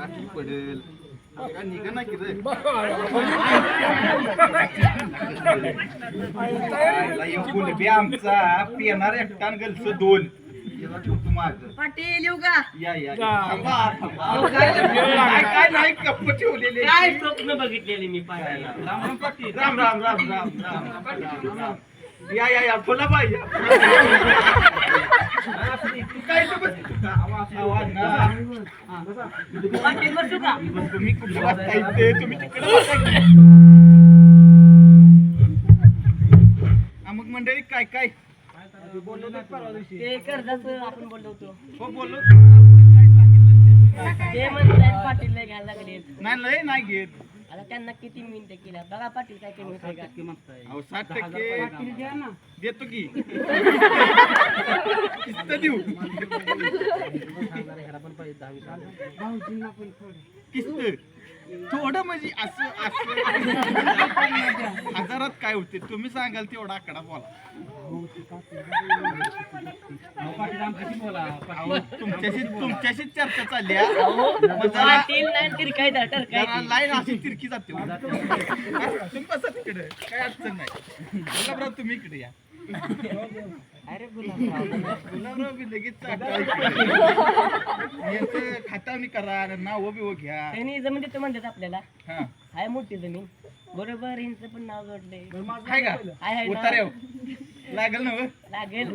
बाटली पडेल. आता काय निघा ना की रे आईला एक गुलबी आमचा पिणार एकटान गलस दोन. याला ठेवतो माझं. पाटील येऊ का? या या. या. थांबा थांबा. काय काय नाही कप्प ठेवलेले. काय स्वप्न बघितलेले मी पाहिजे राम राम पाटील. राम राम राम राम राम राम राम. या या या. बोला बाई. या. काय ना. मग मंडळी काय काय ते कर्जाचं आपण बोललो होतो हो बोललो ते म्हणतात पाटील नाही घ्यायला लागले नाही नाही घेत आता त्यांना किती मिनिटं केल्या बघा पाटील काय कमी होतंय का अहो साठ टक्के देतो की. किस्त देऊ. किस्त. थोडं म्हणजे असं असं. हजारात काय होते? तुम्ही सांगाल तेवढा आकडा बोला. तुमच्याशी तुमच्याशी चर्चा चालली काय लाईन अशी तिरकी जाते हो. तुम्ही बसा तिकडे. काय अडचण नाही. गुलाबराव तुम्ही इकडे या. अरे गुलाबराव. गुलाबराव बी लगेच खातावणी करा नाव बिव घ्या. त्यांनी जमीन देतो म्हणतात आपल्याला. हा. आहे मोठी जमीन. बरोबर यांचं पण नाव जोडलंय. हाय का? उतारे. हो. लागेल ना हो? लागेल.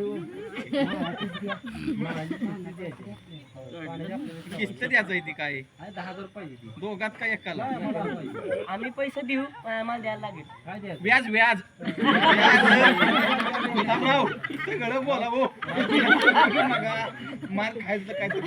किस्त द्यायचं ती काय? दोघात काय एकाला? आम्ही पैसे देऊ आम्हाला द्यायला लागेल. व्याज व्याज. गुलाबराव सगळं बोला भाऊ नका मार खायचं काय तर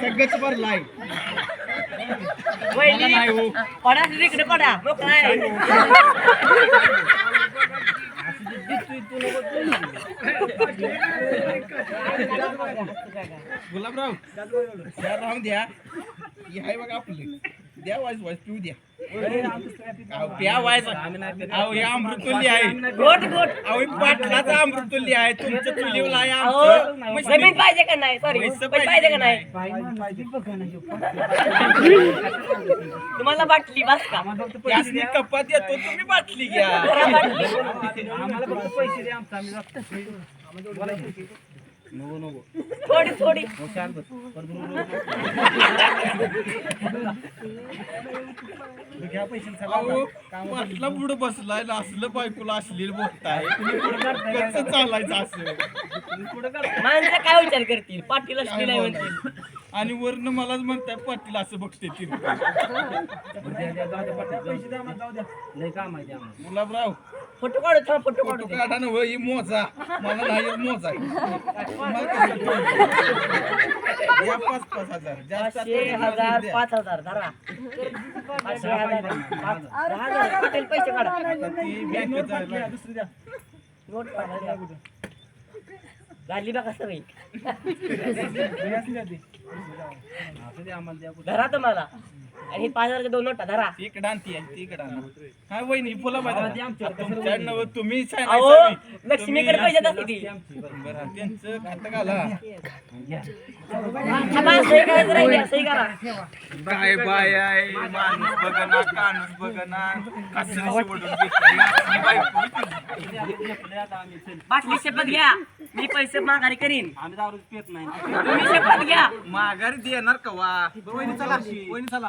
सगळंच भरलाय. हो. पडा तिकडे पडा. काय गुलाबराव द्या राहून द्या हे आहे बघा आपलं. द्या वाईस वाईस पिऊ द्या. अहो, प्या अहो हे अमृतुल्य आहे. गोट गोट अहो हे पाटलाचं अमृतुल्य आहे. तुमचं चुलीवलं आहे अहो आमचं. जमीन पाहिजे का नाही? सॉरी पैसे पाहिजे का नाही? तुम्हाला बाटली बस का? कपात येतो तुम्ही बाटली घ्या. जरा बाटली. थोडी थोडी. पाटला पुढे बसलाय असलं बायकोला असलेलं बोलताय. कसं चालायचं असं? माणसं काय विचार करतील? पाटील असली नाही म्हणतील. आणि वरनं मलाच म्हणताय पाटील असं बघते ती. गुलाबराव फोटो काढू थांब फोटो फोटो काढू काढा ना हो, ही मोजा. मला नाही मोजा पाच पाच हजार. जास्त पाचशे आता हजार द्या. पाच हजार धरा. पाचशे हजार पाच दहा हजार पाटील पैसे काढा. आता ती बँकेत जायला नोट काढा झाली बघा सगळी. धरा तुम्हाला. आणि हे पाच हजारच्या दोन नोटा धरा. इकडं आणती आहे, ती इकडं आणा. हा वहिनी तुमच्या नव तुम्ही अहो सांगायचं लक्ष्मीकडे पैसे जाते ती. बरं त्यांचं खातं घाला. थांबा, सही करायचं राहिली सही करा काय बाय आहे माणूस बघना कानूस बघना. कसं सोडून घेतलं. बायको बाटली शपथ घ्या. मी पैसे माघारी करीन. तुम्ही शपथ घ्या. माघारी देणार कवा? वहिनी चला वहिनी चला.